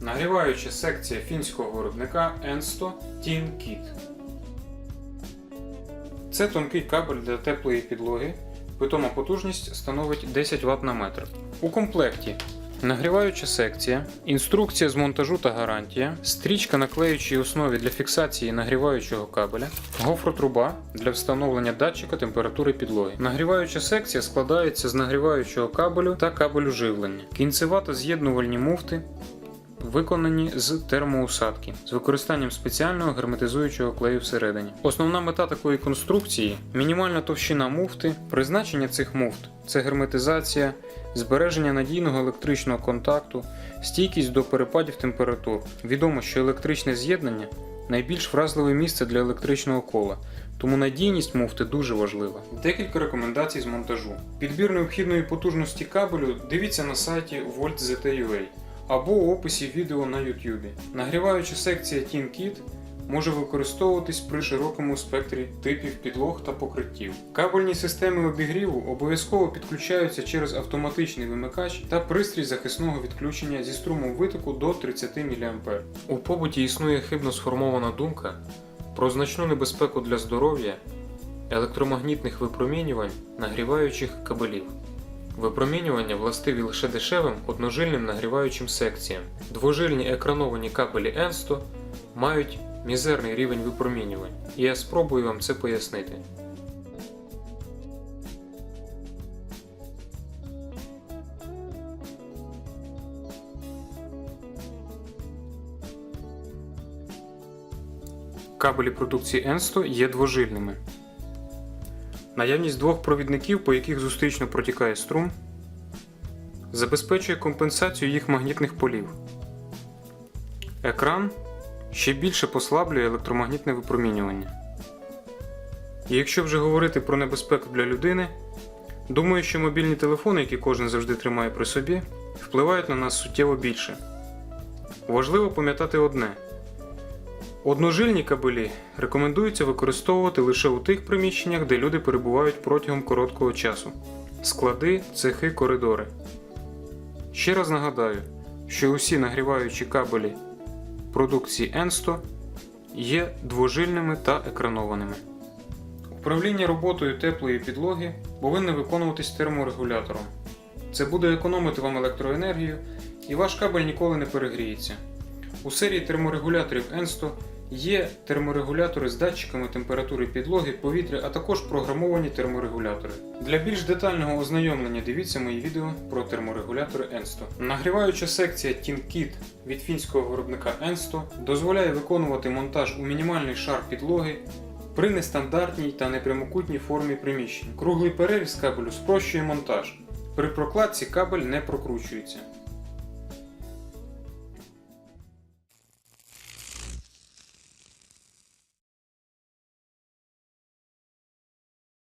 Нагріваюча секція фінського виробника Ensto Teen Kit. Це тонкий кабель для теплої підлоги. Питома потужність становить 10 Вт на метр. У комплекті нагріваюча секція, інструкція з монтажу та гарантія, стрічка на клеючій основі для фіксації нагріваючого кабеля, гофротруба для встановлення датчика температури підлоги. Нагріваюча секція складається з нагріваючого кабелю та кабелю живлення, кінцева та з'єднувальні муфти, виконані з термоусадки з використанням спеціального герметизуючого клею всередині. Основна мета такої конструкції мінімальна товщина муфти, призначення цих муфт це герметизація, збереження надійного електричного контакту, стійкість до перепадів температур. Відомо, що електричне з'єднання найбільш вразливе місце для електричного кола. Тому надійність муфти дуже важлива. Декілька рекомендацій з монтажу. Підбір необхідної потужності кабелю дивіться на сайті VoltZT.ua або у описі відео на YouTube. Нагріваюча секція TeenKit може використовуватись при широкому спектрі типів підлог та покриттів. Кабельні системи обігріву обов'язково підключаються через автоматичний вимикач та пристрій захисного відключення зі струмом витоку до 30 мА. У побуті існує хибно сформована думка про значну небезпеку для здоров'я електромагнітних випромінювань нагріваючих кабелів. Випромінювання властиві лише дешевим одножильним нагріваючим секціям. Двожильні екрановані кабелі Ensto мають мізерний рівень випромінювань, і я спробую вам це пояснити. Кабелі продукції Ensto є двожильними. Наявність двох провідників, по яких зустрічно протікає струм, забезпечує компенсацію їх магнітних полів. Екран ще більше послаблює електромагнітне випромінювання. І якщо вже говорити про небезпеку для людини, думаю, що мобільні телефони, які кожен завжди тримає при собі, впливають на нас суттєво більше. Важливо пам'ятати одне: Одножильні кабелі рекомендується використовувати лише у тих приміщеннях, де люди перебувають протягом короткого часу склади, цехи, коридори. Ще раз нагадаю, що усі нагріваючі кабелі продукції Ensto є двожильними та екранованими. Управління роботою теплої підлоги повинно виконуватись терморегулятором. Це буде економити вам електроенергію і ваш кабель ніколи не перегріється. У серії терморегуляторів Ensto є терморегулятори з датчиками температури підлоги, повітря, а також програмовані терморегулятори. Для більш детального ознайомлення дивіться мої відео про терморегулятори Ensto. Нагріваюча секція TeamKit від фінського виробника Ensto дозволяє виконувати монтаж у мінімальний шар підлоги при нестандартній та непрямокутній формі приміщень. Круглий переріз кабелю спрощує монтаж. При прокладці кабель не прокручується.